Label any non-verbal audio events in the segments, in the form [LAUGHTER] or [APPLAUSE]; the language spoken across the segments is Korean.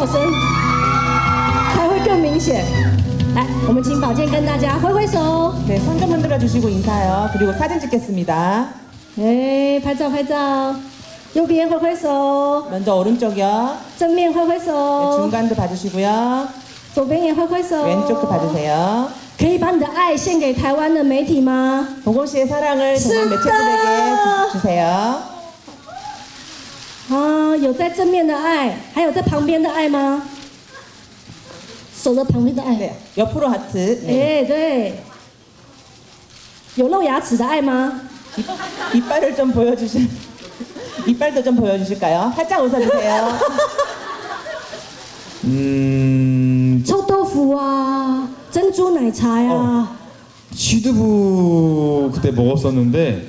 叫声，才会更明显。来，我们请宝剑跟大家挥挥手， 네, 손 좀 흔들어 주시고 인사해요. 그리고 사진 찍겠습니다. 哎，拍照拍照，右边挥挥手， 먼저 오른쪽이요. 正面挥挥 네, 手， 중간도 봐주시고요. 左边也挥挥手。 왼쪽도 봐주세요. 可以把你的爱献给台湾的媒体吗？ 보고시의 사랑을是 정말 的 매체들에게 주- 주세요. 啊，有在正面的爱，还有在旁边的爱吗？手的旁边的爱。 네, 옆으로 하트. 哎、 네. 对，有露牙齿的爱吗？ 입, 이빨을 좀 보여주실. [LAUGHS] 이빨도 좀 보여주실까요? 살짝 웃어주세요. [LAUGHS] 음, 臭豆腐啊，珍珠奶茶呀、 취두부 그때 먹었었는데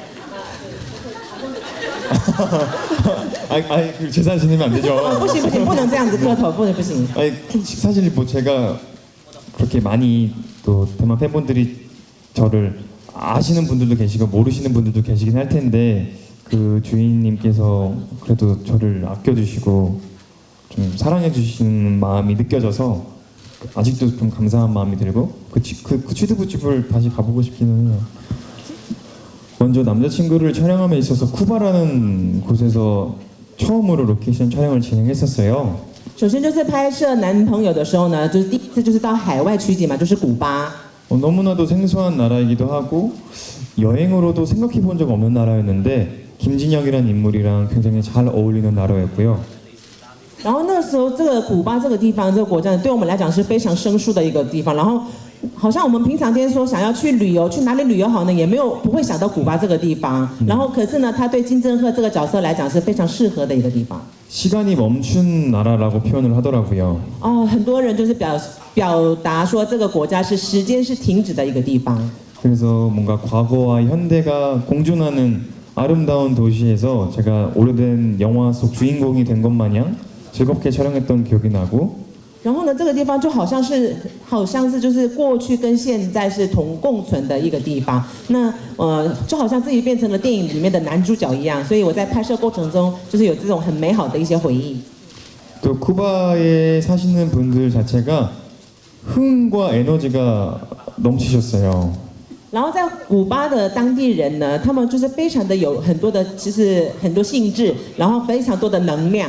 아이, 아이, 그 재산 지내면 안 不 되죠. 行不行，不能这样子磕头，不能不行。 아니, 사실 뭐 제가 그렇게 많이 또 대만 팬분들이 저를 아시는 분들도 계시고 모르시는 분들도 계시긴 할 텐데 그 주인님께서 그래도 저를 아껴주시고 좀 사랑해 주시는 마음이 느껴져서 아직도 좀 감사한 마음이 들고 그, 치- 그, 그 취두부집을 다시 가보고 싶기는 해요. 먼저 남자친구를 촬영함에 있어서 쿠바라는 곳에서 처음으로 로케이션 촬영을 진행했었어요. 首先就是拍摄男朋友的时候呢，就是第一次就是到海外取景嘛，就是古巴。 어, 너무나도 생소한 나라이기도 하고 여행으로도 생각해 본 적 없는 나라였는데 김진영이라는 인물이랑 굉장히 잘 어울리는 나라였고요. 然后那时候这个古巴这个地方这个国家呢，对我们来讲是非常生疏的一个地方。然后 好像我们平常间说想要去旅游，去哪里旅游好呢，也没有不会想到古巴这个地方。然后可是呢，他对金正赫这个角色来讲是非常适合的一个地方。 시간이 멈춘 나라라고 표현을 하더라고요. 哦，很多人就是表表达说这个国家是时间是停止的一个地方。 그래서 뭔가 과거와 현대가 공존하는 아름다운 도시에서 제가 오래된 영화 속 주인공이 된 것 마냥 즐겁게 촬영했던 기억이 나고 然后呢，这个地方就好像是，好像是就是过去跟现在是同共存的一个地方。那呃，就好像自己变成了电影里面的男主角一样。所以我在拍摄过程中，就是有这种很美好的一些回忆。 또 쿠바에 사시는 분들 자체가 흥과 에너지가 넘치셨어요. 然后在古巴的当地人呢，他们就是非常的有很多的，其实很多兴致，然后非常多的能量。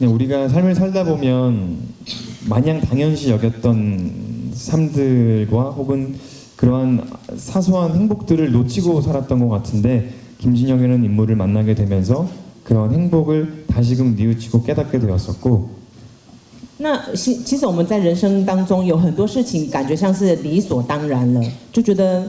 우리가 삶을 살다 보면 마냥 당연시 여겼던 삶들과 혹은 그러한 사소한 행복들을 놓치고 살았던 것 같은데 김진영이라는 인물을 만나게 되면서 그런 행복을 다시금 뉘우치고 깨닫게 되었었고 那其其实我们在人生当中有很多事情，感觉像是理所当然了，就觉得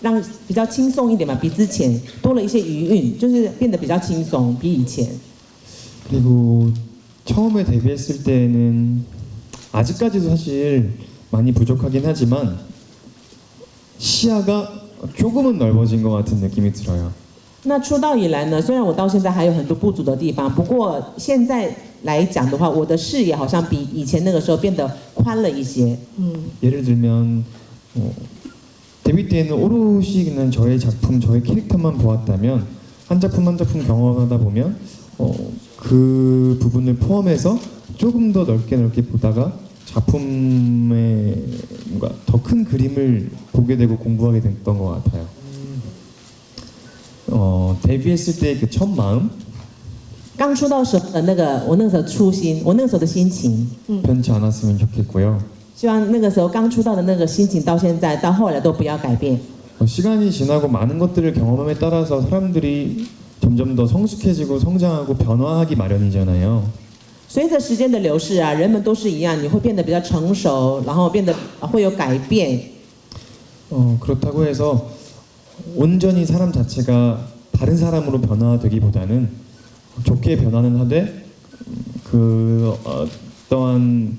让比较轻松一点嘛，比之前多了一些余韵，就是变得比较轻松，比以前。 그리고 처음에 데뷔했을 때는 아직까지도 사실 많이 부족하긴 하지만 시야가 조금은 넓어진 것 같은 느낌이 들어요. 那出道以来呢，虽然我到现在还有很多不足的地方，不过现在来讲的话，我的视野好像比以前那个时候变得宽了一些。 음. 예를 들면 어, 데뷔 때는 오롯이 그냥 저의 작품, 저의 캐릭터만 보았다면 한 작품 한 작품 경험하다 보면 어, 그 부분을 포함해서 조금 더 넓게 넓게 보다가 작품의 뭔가 더 큰 그림을 보게 되고 공부하게 됐던 것 같아요. 어, 데뷔했을 때 그 첫 마음 刚出道时候的那个，我那个时候初心，我那个时候的心情， 변치 않았으면 좋겠고요. 希望那个时候刚出道的那个心情，到现在到后来都不要改变。 어, 시간이 지나고 많은 것들을 경험함에 따라서 사람들이 점점 더 성숙해지고 성장하고 변화하기 마련이잖아요. 随着时间的流逝啊，人们都是一样，你会变得比较成熟，然后变得呃会有改变。 어, 그렇다고 해서 온전히 사람 자체가 다른 사람으로 변화되기보다는 좋게 변화는 하되 그 어떠한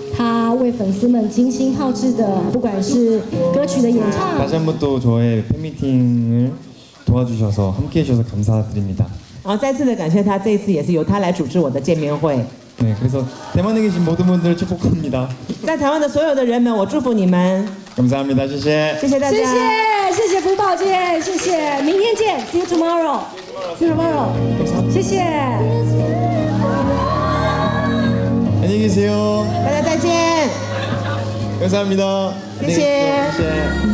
他为粉丝们精心炮制的，不管是歌曲的演唱， 다시 한번 또 저의 팬미팅을 도와주셔서 함께해 주셔서 감사드립니다. 然后再次的感谢他，这一次也是由他来主持我的见面会。 네, 그래서 대만에 계신 모든 분들 축복합니다. 在台湾的所有的人们，我祝福你们， 감사합니다. 谢谢.谢谢大家。谢谢谢谢福宝剑，谢谢，明天见，See you tomorrow，See you tomorrow，谢谢。 안녕히 계세요. 감사합니다. 谢谢。